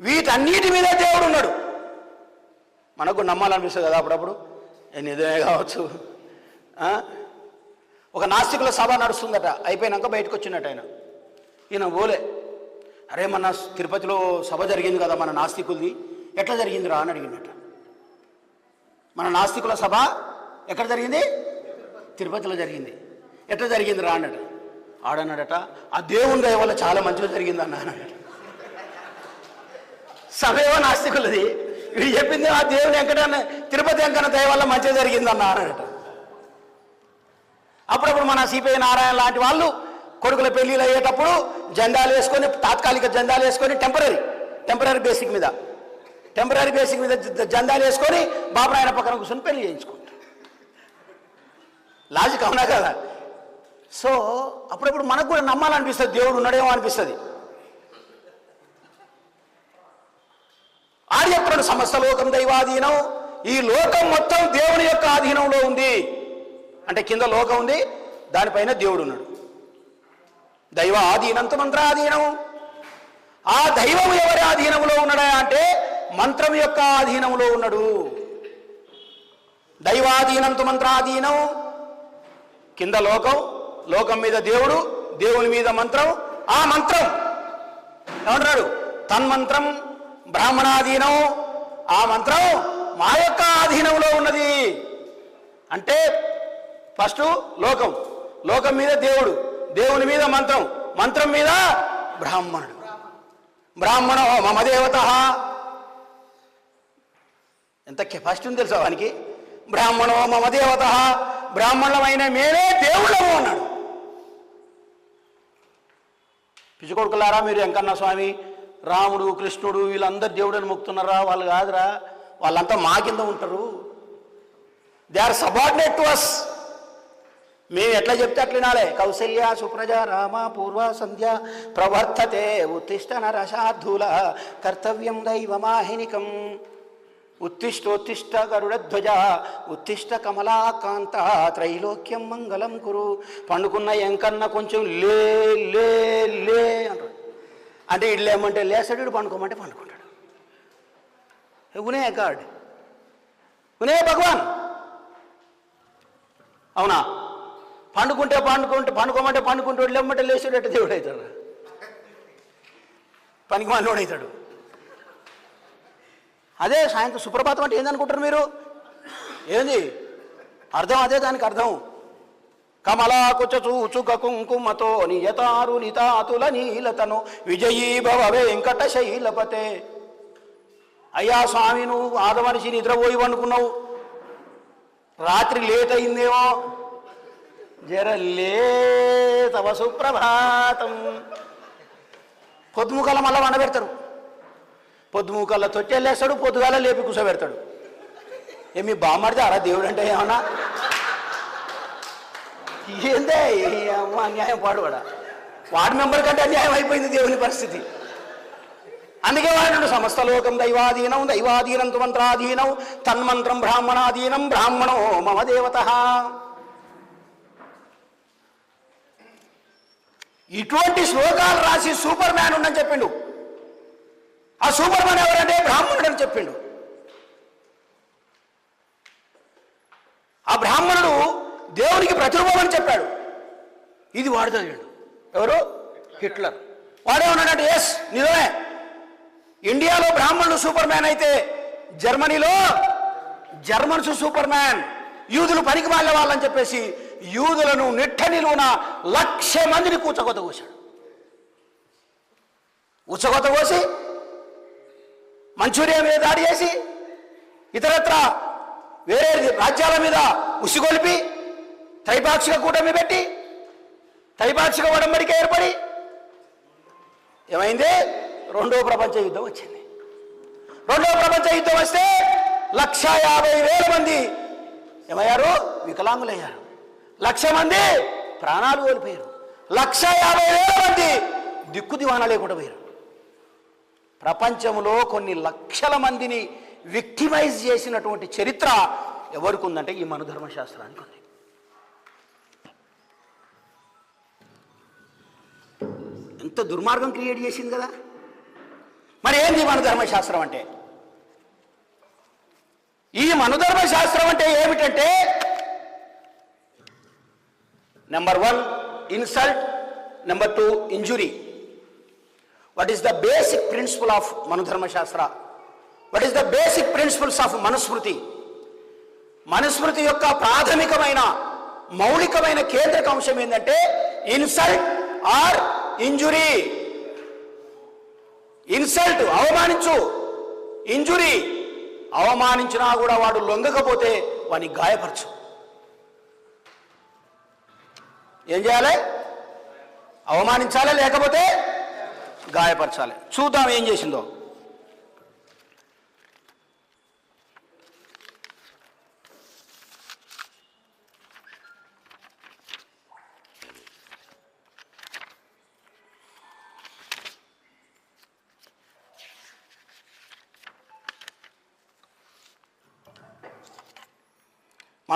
వీటన్నిటి మీద దేవుడు ఉన్నాడు. మనకు నమ్మాలనిపిస్తుంది కదా అప్పుడప్పుడు? నిజమే కావచ్చు. ఒక నాస్తికుల సభ నడుస్తుందట అయిపోయినాక బయటకు వచ్చినట్టు ఆయన. ఈయన పోలే అరే మన తిరుపతిలో సభ జరిగింది కదా మన నాస్తికులది ఎట్లా జరిగింది రా అని అడిగినట్ట మన నాస్తికుల సభ ఎక్కడ జరిగింది? తిరుపతిలో జరిగింది. ఎట్లా జరిగింది రా అన్నట. ఆడన్నాడట ఆ దేవుని దయ వల్ల చాలా మంచిగా జరిగింది అన్నాడట. సభేవ నాస్తికులది. వీడు చెప్పింది ఆ దేవుని వెంకటన్న తిరుపతి వెంకన్న దయ వల్ల మంచిగా జరిగింది అన్నారట అప్పుడప్పుడు మన సిపిఐ నారాయణ లాంటి వాళ్ళు కొడుకుల పెళ్ళిలు అయ్యేటప్పుడు జెండాలు వేసుకొని తాత్కాలిక జెండాలు వేసుకొని టెంపరీ టెంపరీ బేసిక్ మీద టెంపరీ బేసిక్ మీద జెండాలు వేసుకొని బాబునాయన పక్కన కూర్చొని పెళ్ళి చేయించుకుంటారు. లాజిక్ అవునా కదా? సో అప్పుడప్పుడు మనకు కూడా నమ్మాలనిపిస్తుంది దేవుడు ఉన్నాడేమో అనిపిస్తుంది ఆడు చెప్తున్నాడు సమస్త లోకం దైవాధీనం. ఈ లోకం మొత్తం దేవుని యొక్క ఆధీనంలో ఉంది. అంటే కింద లోకం ఉంది దానిపైన దేవుడు ఉన్నాడు. దైవ ఆధీనంతో మంత్రాధీనం ఆ దైవం ఎవరి ఆధీనంలో ఉన్నాడా అంటే మంత్రం యొక్క ఆధీనంలో ఉన్నాడు. దైవాధీనంతో మంత్రాధీనం కింద లోకం లోకం మీద దేవుడు దేవుని మీద మంత్రం. ఆ మంత్రం ఏమంటున్నాడు తన్మంత్రం బ్రాహ్మణాధీనం. ఆ మంత్రం మా యొక్క ఆధీనంలో ఉన్నది. అంటే ఫస్ట్ లోకం. లోకం మీద దేవుడు. దేవుని మీద మంత్రం. మంత్రం మీద బ్రాహ్మణుడు. బ్రాహ్మణో మమ దేవత. ఎంత కెపాసిటీ ఉంది తెలుసా వానికి? బ్రాహ్మణో మమ దేవత. బ్రాహ్మణులమైన మేమే దేవుళ్ళము అన్నాడు. పిచ్చుకొడుకులారా మీరు వెంకన్న స్వామి రాముడు కృష్ణుడు వీళ్ళందరూ దేవుడని మొక్కుతున్నారా? వాళ్ళు కాదురా. వాళ్ళంతా మా కింద ఉంటారు. They are subordinate to us మేము ఎట్లా చెప్తే అట్లా వినాలే. కౌసల్య సుప్రజ రామ పూర్వ సంధ్య ప్రవర్తతే ఉత్తిష్ట నరశాధుల కర్తవ్యం దైవమాహినికం. ఉత్తిష్టోత్తిష్ట గరుడధ్వజ ఉత్తిష్ట కమలాకాంత త్రైలోక్యం మంగళం కురు. పండుకున్న ఎంకన్న కొంచెం లే లే లే అంటారు. అంటే ఇటు లేమంటే లేస్తాడు ఇడు పండుకోమంటే పండుకుంటాడు. ఉనే గాడ్. ఉనే భగవాన్. అవునా? పండుకుంటే పండుకుంటే పండుకోమంటే పండుకుంటాడు లేమంటే లేచాడట దేవుడు అవుతాడు. పనికి మనోడు అవుతాడు. అదే సాయంత్రం సుప్రభాతం అంటే ఏందనుకుంటారు మీరు? ఏంది? అర్థం అదే దానికి అర్థం. కమలాకుచ చూచుక కుంకుమతో నియతారు నితాతుల నీలతను విజయీభవ వెంకట శైలపతే అయ్యా స్వామి నువ్వు ఆదమనిషి నిద్రపోయి వండుకున్నావు రాత్రి లేట్ అయిందేమో జర తవ సుప్రభాతం. పొద్దుముఖాల మళ్ళా వండబెడతారు పొద్దుముఖాల తొట్టెళ్ళేస్తాడు పొద్దుగాల లేపి కూర్చోబెడతాడు ఏమి బామ్మడితే అరా దేవుడు అంటే ఏమన్నా? ఏందే? ఈ అమ్మ అన్యాయం పాడువాడా వార్డు మెంబర్ కంటే అన్యాయం అయిపోయింది దేవుని పరిస్థితి. అందుకే వాడు సమస్త లోకం దైవాధీనం దైవాధీనం మంత్రాధీనం తన్మంత్రం బ్రాహ్మణాధీనం బ్రాహ్మణో మమ దేవత. ఇటువంటి శ్లోకాలు రాసి సూపర్ మ్యాన్ ఉండని చెప్పిండు. ఆ సూపర్ మ్యాన్ ఎవరంటే బ్రాహ్మణుడు అని చెప్పిండు ఆ బ్రాహ్మణుడు అని చెప్పాడు. ఇది వాడు చదివాడు. ఎవరు? హిట్లర్. వాడేమన్నాడంటే ఎస్ నిజమే. ఇండియాలో బ్రాహ్మణులు సూపర్ మ్యాన్ అయితే జర్మనీలో జర్మన్స్ సూపర్ మ్యాన్ యూదులు పనికి వాళ్ళ వాళ్ళని చెప్పేసి యూదులను నిట్ట నిలువున లక్ష మందిని కూచకొత కోశాడు. ఉచ్చకొత కోసి మంచూరియా మీద దాడి చేసి ఇతరత్ర వేరే రాజ్యాల మీద ఉసిగొలిపి త్రైపాక్షిక కూటమి పెట్టి త్రైపాక్షిక ఒడంబడిక ఏర్పడి ఏమైంది? రెండో ప్రపంచ యుద్ధం వచ్చింది. రెండో ప్రపంచ యుద్ధం వస్తే లక్ష యాభై వేల మంది ఏమయ్యారు? వికలాంగులయ్యారు. లక్ష మంది ప్రాణాలు కోల్పోయారు. లక్ష యాభై వేల మంది దిక్కు దివానా లేకుండా పోయారు. ప్రపంచంలో కొన్ని లక్షల మందిని విక్టిమైజ్ చేసినటువంటి చరిత్ర ఎవరికి ఉందంటే ఈ మన ధర్మశాస్త్రానికి ఉంది. ఇంత దుర్మార్గం క్రియేట్ చేసింది కదా. మరి ఏంది మన ధర్మశాస్త్రం అంటే? ఈ మనుధర్మ శాస్త్రం అంటే ఏమిటంటే number one insult number two injury what is the basic principle of Manudharmashastra? What is the basic principles of Manusmriti? Manusmriti యొక్క ప్రాథమికమైన మౌలికమైన కేంద్రక అంశం ఏంటంటే ఇన్సల్ట్ ఆర్ ఇంజురీ. ఇన్సల్ట్ అవమానించు. ఇంజురీ. అవమానించినా కూడా వాడు లొంగకపోతే వాని గాయపరచు. ఏం చేయాలి? అవమానించాలి లేకపోతే గాయపరచాలి. చూద్దాం ఏం చేసిందో.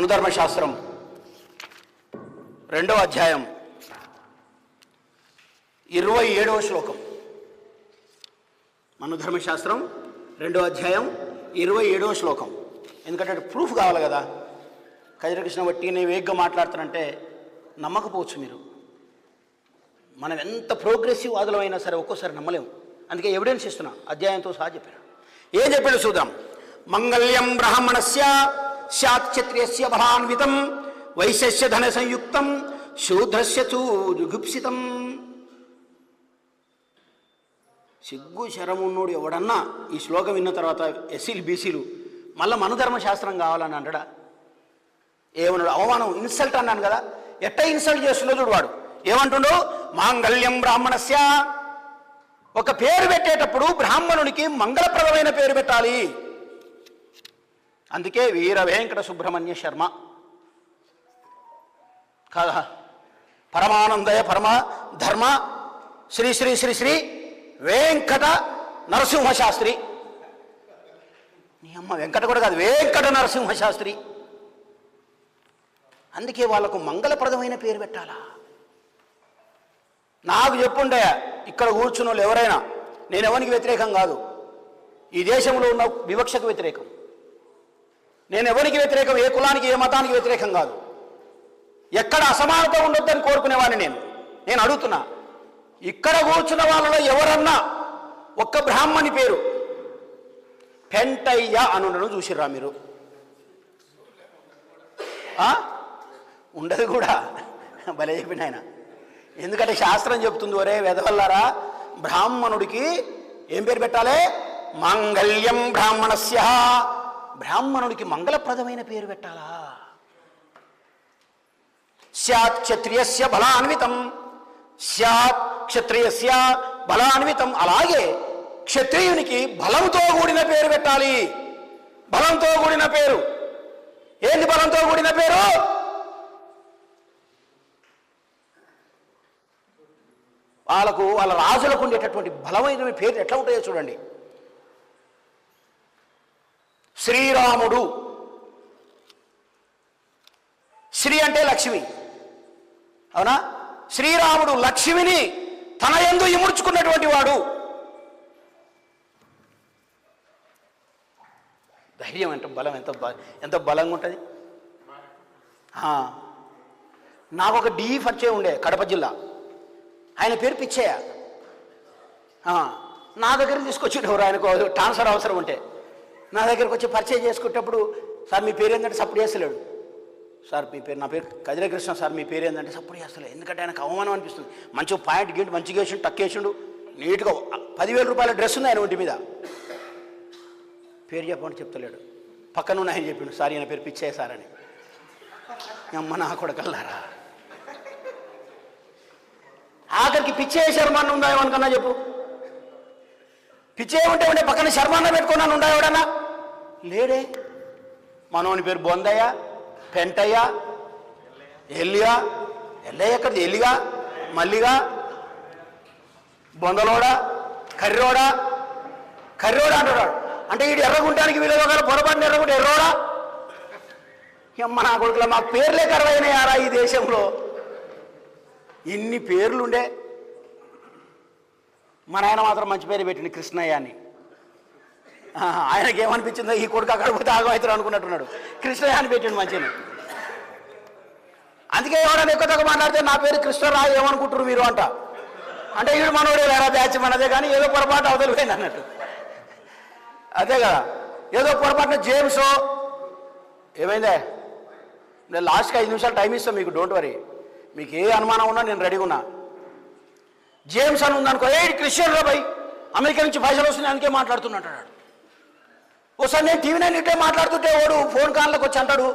మనుధర్మశాస్త్రం రెండవ అధ్యాయం. ఇరవై ఏడవ శ్లోకం. మనుధర్మశాస్త్రం రెండవ అధ్యాయం ఇరవై ఏడవ శ్లోకం. ఎందుకంటే ప్రూఫ్ కావాలి కదా. కృష్ణ బట్టి నేను వేగ్గా మాట్లాడుతానంటే నమ్మకపోవచ్చు మీరు. మనం ఎంత ప్రోగ్రెసివ్ వాదులమైనా సరే ఒక్కోసారి నమ్మలేము. అందుకే ఎవిడెన్స్ ఇస్తున్నా. అధ్యాయంతో సహా చెప్పాను. ఏం చెప్పాడు చూద్దాం. మంగళ్యం బ్రాహ్మణస్య స్యాత్ క్షత్రియస్య బలాన్వితం వైశ్యస్య ధన సంయుక్తం శూద్రస్య చూగుప్సితం జుగుప్సితం సిగ్గు శరమున్నోడు ఎవడన్నా ఈ శ్లోకం విన్న తర్వాత ఎస్సీలు బీసీలు మళ్ళీ మనధర్మశాస్త్రం కావాలని అంటాడా? ఏమన్నాడు? అవమానం ఇన్సల్ట్ అన్నాను కదా. ఎట్ట ఇన్సల్ట్ చేస్తుందో చూడు వాడు. ఏమంటుండు? మాంగళ్యం బ్రాహ్మణస్య. ఒక పేరు పెట్టేటప్పుడు బ్రాహ్మణునికి మంగళప్రదమైన పేరు పెట్టాలి. అందుకే వీర వెంకట సుబ్రహ్మణ్య శర్మ. కాదా? పరమానందయ పరమ ధర్మ శ్రీ శ్రీ శ్రీ శ్రీ వెంకట నరసింహ శాస్త్రి నీ అమ్మ వెంకట కూడా కాదు వెంకట నరసింహ శాస్త్రి అందుకే వాళ్ళకు మంగళప్రదమైన పేరు పెట్టాలా? నాకు చెప్పుండే ఇక్కడ కూర్చున్న వాళ్ళు ఎవరైనా నేను ఎవరికి వ్యతిరేకం కాదు. ఈ దేశంలో ఉన్న వివక్షకు వ్యతిరేకం. నేను ఎవరికి వ్యతిరేకం? ఏ కులానికి ఏ మతానికి వ్యతిరేకం కాదు. ఎక్కడ అసమానత ఉండొద్దని కోరుకునేవాడిని నేను. నేను అడుగుతున్నా. ఇక్కడ కూర్చున్న వాళ్ళలో ఎవరన్నా ఒక్క బ్రాహ్మణి పేరు పెంటయ్య అనుండను చూసిర్రా మీరు? ఆ? ఉండదు కూడా. భలే చెప్పిన ఆయన. ఎందుకంటే శాస్త్రం చెప్తుంది ఒరే వెదవల్లారా బ్రాహ్మణుడికి ఏం పేరు పెట్టాలి? మాంగళ్యం బ్రాహ్మణస్య. బ్రాహ్మణుడికి మంగళప్రదమైన పేరు పెట్టాలా? స్యాత్ క్షత్రియస్య బలాన్వితం. స్యాత్ క్షత్రియస్య బలాన్వితం. అలాగే క్షత్రియునికి బలంతో కూడిన పేరు పెట్టాలి. బలంతో కూడిన పేరు. ఏంది బలంతో కూడిన పేరు? వాళ్ళకు వాళ్ళ రాజులకు ఉండేటటువంటి బలమైన పేరు ఎట్లా ఉంటాయో చూడండి. శ్రీరాముడు. శ్రీ అంటే లక్ష్మి. అవునా? శ్రీరాముడు లక్ష్మిని తన ఎందు ఇముడ్చుకున్నటువంటి వాడు. ధైర్యం ఎంత బలం ఎంత ఎంత బలంగా ఉంటుంది? నాకు ఒక డీ పరిచయం ఉండే కడప జిల్లా. ఆయన పేరు పిచ్చయ్య. నా దగ్గర తీసుకొచ్చేటప్పుడు ఆయనకు ట్రాన్స్ఫర్ అవసరం ఉంటే. నా దగ్గరికి వచ్చి పరిచయం చేసుకునేటప్పుడు సార్ మీ పేరు ఏంటంటే సప్పుడు చేస్తలేడు. సార్ మీ పేరు నా పేరు కదిరకృష్ణ సార్ మీ పేరు ఏంటంటే సప్పుడు చేస్తలేదు. ఎందుకంటే ఆయనకు అవమానం అనిపిస్తుంది. మంచిగా పాయింట్ గీంటి మంచిగా వేసిండు టక్ వేసిండు నీట్గా పదివేల రూపాయల డ్రెస్ ఉంది ఆయన ఒంటి మీద. పేరు చెప్పమని చెప్తలేడు. పక్కన ఉన్న ఆయన చెప్పిండు సార్ ఈయన పేరు పిచ్చయ్య సార్ అని. అమ్మ నా కొడకల్లారా. ఆఖరికి పిచ్చయ్య శర్మ ఉందా ఏమనుకున్నా చెప్పు? పిచ్చయ్య ఉంటే ఉంటే పక్కన శర్మ అన్న పెట్టుకున్నాను ఉండా ఎవడన్నా? లేడే. మనోని పేరు బొందయ్య పెంటయ్య ఎల్లిగా ఎల్లయ్య ఎక్కడ? ఎల్లిగా మల్లిగా బొందలోడా కర్రోడా కర్రోడా అంటున్నాడు. అంటే వీడు ఎర్రగుంటానికి వీళ్ళు ఒకవేళ పొరపాటున ఎర్రగుంటే ఎర్రోడా? అమ్మ నా కొడుకుల మా పేర్లే కరువైనాయారా ఈ దేశంలో? ఇన్ని పేర్లుండే. మన ఆయన మాత్రం మంచి పేరు పెట్టింది కృష్ణయ్య అని. ఆయనకి ఏమనిపించిందో ఈ కొడుకు అక్కడ పోతే ఆగమవుతారు అనుకున్నట్టున్నాడు. కృష్ణయ్య అని పెట్టిండు మంచిగా. అందుకే ఎవరైనా ఎక్కువ తక్కువ మాట్లాడితే నా పేరు కృష్ణరా ఏమనుకుంటారు మీరు అంట. అంటే వీడు మనోడే వేరే బ్యాచ్ మనదే కానీ ఏదో పొరపాటు అవతలి పోయింది అన్నట్టు. అదే కదా. ఏదో పొరపాటున జేమ్సో ఏమైందే? నేను లాస్ట్కి ఐదు నిమిషాలు టైం ఇస్తాను మీకు డోంట్ వరీ మీకు ఏ అనుమానం ఉన్నా నేను రెడీగా ఉన్నా. జేమ్స్ అని ఉందనుకో ఏ క్రిస్టియన్ రా భయ్. అమెరికా నుంచి పైసలు వస్తున్నాయి అందుకే మాట్లాడుతున్నట్టు ఒకసారి నేను టీవీ నైన్ ఇట్టే మాట్లాడుతుంటే వాడు ఫోన్ కాల్లోకి వచ్చి అంటాడు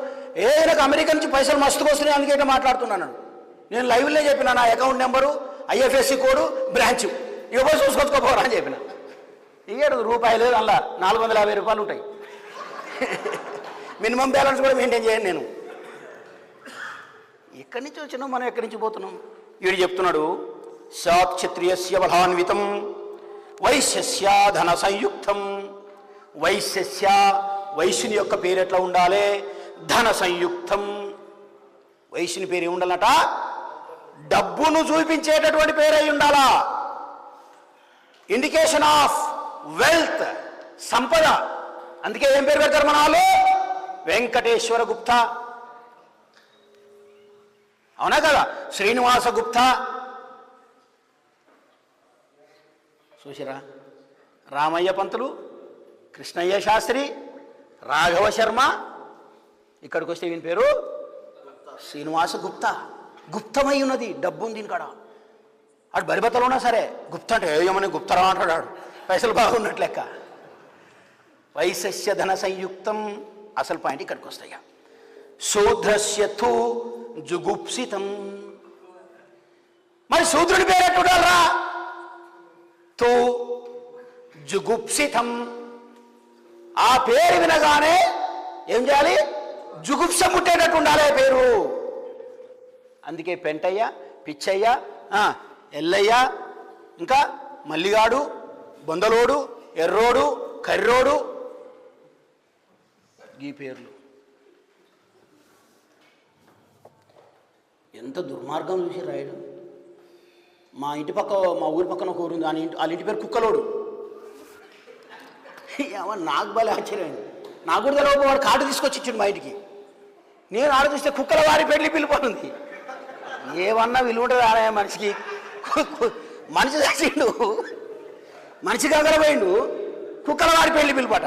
ఏ నాకు అమెరికా నుంచి పైసలు మస్తుకు వస్తున్నాయి అందుకే ఇట్లా మాట్లాడుతున్నాను నేను లైవ్లో చెప్పిన నా account number IFSC code branch. ఇవ్వ చూసుకొచ్చుకోపోరా అని చెప్పిన. ఇయ్యాడు రూపాయలు అలా నాలుగు వందల యాభై రూపాయలు ఉంటాయి. మినిమం బ్యాలెన్స్ కూడా మెయింటైన్ చేయను నేను. ఎక్కడి నుంచి వచ్చినాం మనం ఎక్కడి నుంచి పోతున్నాం? వీడు చెప్తున్నాడు సాత్ క్షత్రియస్య బలాన్వితం వైశ్యస్య ధన సంయుక్తం వైశ్యస్య వైశ్యుని యొక్క పేరు ఎట్లా ఉండాలి? ధన సంయుక్తం. వైశ్యుని పేరు ఏముండాలట? ఉండాలట డబ్బును చూపించేటటువంటి పేరై ఉండాలా? ఇండికేషన్ ఆఫ్ వెల్త్ సంపద. అందుకే ఏం పేరు పెడతారు మన వెంకటేశ్వర గుప్త. అవునా కదా? శ్రీనివాస గుప్త. చూసిరా? రామయ్య పంతులు? కృష్ణయ్య శాస్త్రి రాఘవ శర్మ ఇక్కడికి వస్తే ఈయన పేరు? శ్రీనివాస గుప్త. గుప్తమై ఉన్నది డబ్బు ఉంది ఇక్కడ అటు ఆడు ఉన్నా సరే? గుప్త అంటే ఏమని గుప్తరా అంటాడు పైసలు బాగున్నట్లు లెక్క. వైశస్య ధన సంయుక్తం. అసలు పాయింట్ ఇక్కడికి వస్తాయి శూద్రస్య తు జుగుప్సితం. మరి శూద్రుడి పేరు ఎట్టుడాలరా తు జుగుప్సితం. ఆ పేరు వినగానే ఏం చేయాలి? జుగుప్స ముట్టేటట్టు ఉండాలి ఆ పేరు. అందుకే పెంటయ్య పిచ్చయ్య ఎల్లయ్య ఇంకా మల్లిగాడు బొందలోడు ఎర్రోడు కర్రోడు ఈ పేర్లు. ఎంత దుర్మార్గం చూసి రాయడం మా ఇంటి పక్క మా ఊరి పక్కన ఒక ఊరు ఉంది ఇంటి వాళ్ళ ఇంటి పేరు కుక్కలోడు. ఏమో నాకు బలి ఆశ్చర్యం నాకు కూడా తెలియక వాడు కాటు తీసుకొచ్చి ఇచ్చిండు మా ఇంటికి. నేను ఆడ చూస్తే కుక్కల వారి పెళ్ళి పిలిపోతుంది ఏమన్నా విలువ ఉంటుంది ఆడ మనిషికి. మనిషి చచ్చిండు మనిషి గగలపోయిండు కుక్కల వారి పెళ్ళి పిలుపట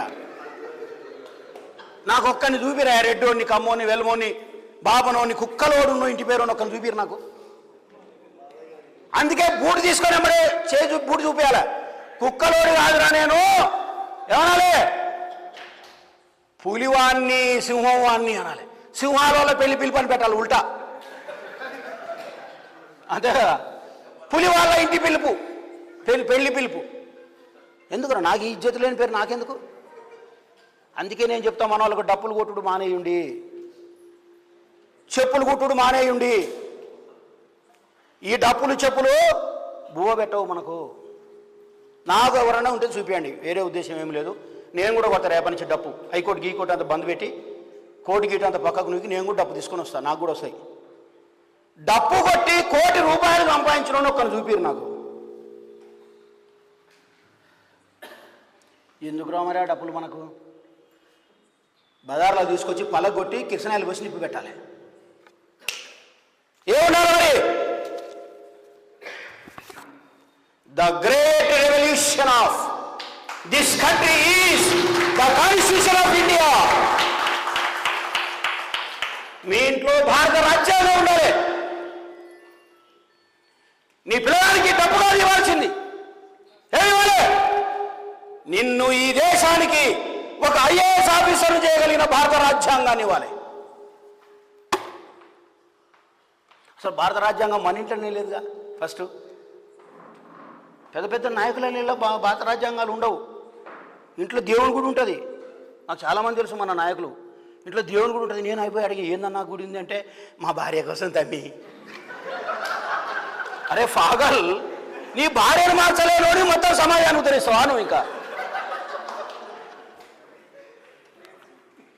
నాకు ఒక్కని చూపిరా రెడ్డోని కమ్మోని వెల్మోని బాబనోని కుక్కలోడు ఇంటి పేరు ఒక్కని చూపిరు నాకు. అందుకే బూడి తీసుకొని అమ్మడే చేజు బూడి చూపించాలి కుక్కలోడి కాదురా నేను. ఏమనాలి? పులివాన్ని సింహం అనాలి. సింహాలలో పెళ్ళి పిలిపని పెట్టాలి ఉల్టా. అంతే కదా? పులి వాళ్ళ ఇంటి పిలుపు పెళ్ళి పెళ్ళి పిలుపు. ఎందుకురా? నాకు ఈ ఇజ్జతు లేని పేరు నాకెందుకు? అందుకే నేను చెప్తా మన వాళ్ళకు డప్పులు కొట్టుడు మానేయుండి. చెప్పులు కొట్టుడు మానేయుండి. ఈ డప్పులు చెప్పులు బువ్వ పెట్టవు మనకు. నాకు ఎవరైనా ఉంటే చూపించండి వేరే ఉద్దేశం ఏం లేదు. నేను కూడా కొత్త రేపటి నుంచి డప్పు హైకోర్టు గీకోర్టు అంత బంద్ పెట్టి కోటి గీట అంత పక్కకు నూకి నేను కూడా డప్పు తీసుకొని వస్తాను నాకు కూడా వస్తాయి. డప్పు కొట్టి కోటి రూపాయలు సంపాదించడం ఒక్కరు చూపిరు నాకు. ఎందుకు రా మరి ఆ డప్పులు మనకు? బజార్లో తీసుకొచ్చి పలగొట్టి కిరసనాయలు పోసి నిప్పి పెట్టాలి. ఏముండాలి మరి? The great revolution of this country is the constitution of India మీ ఇంట్లో భారత రాజ్యాంగం ఉండాలి. నీ పిల్లగానికి డబ్బు కాదు ఇవ్వాల్సింది. ఏమివ్వాలి నిన్ను ఈ దేశానికి ఒక ఐఏఎస్ ఆఫీసర్ చేయగలిగిన భారత రాజ్యాంగాన్ని ఇవ్వాలి. అసలు భారత రాజ్యాంగం మన ఇంట్లోనే లేదుగా ఫస్ట్. పెద్ద పెద్ద నాయకుల భారత రాజ్యాంగాలు ఉండవు. ఇంట్లో దేవుని గుడి ఉంటుంది. నాకు చాలామంది తెలుసు మన నాయకులు. ఇంట్లో దేవుని గుడి ఉంటుంది. నేను అయిపోయి అడిగి ఏందన్నా గుడి ఉంది అంటే మా భార్య కోసం తమ్మి. అరే ఫాగల్ నీ భార్యను మార్చలేనోని మొత్తం సమాజానికి ఉద్ధరిస్తావా. నువ్వు ఇంకా.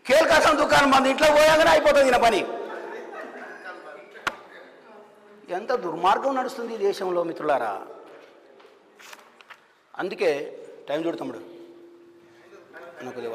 కేల్కాసం దుకాణం మంది ఇంట్లో పోయాగానే అయిపోతుంది ఈయన పని. ఎంత దుర్మార్గం నడుస్తుంది ఈ దేశంలో మిత్రులారా. అందుకే టైం చూడు తమ్ముడు. నాకు కొద్దిగా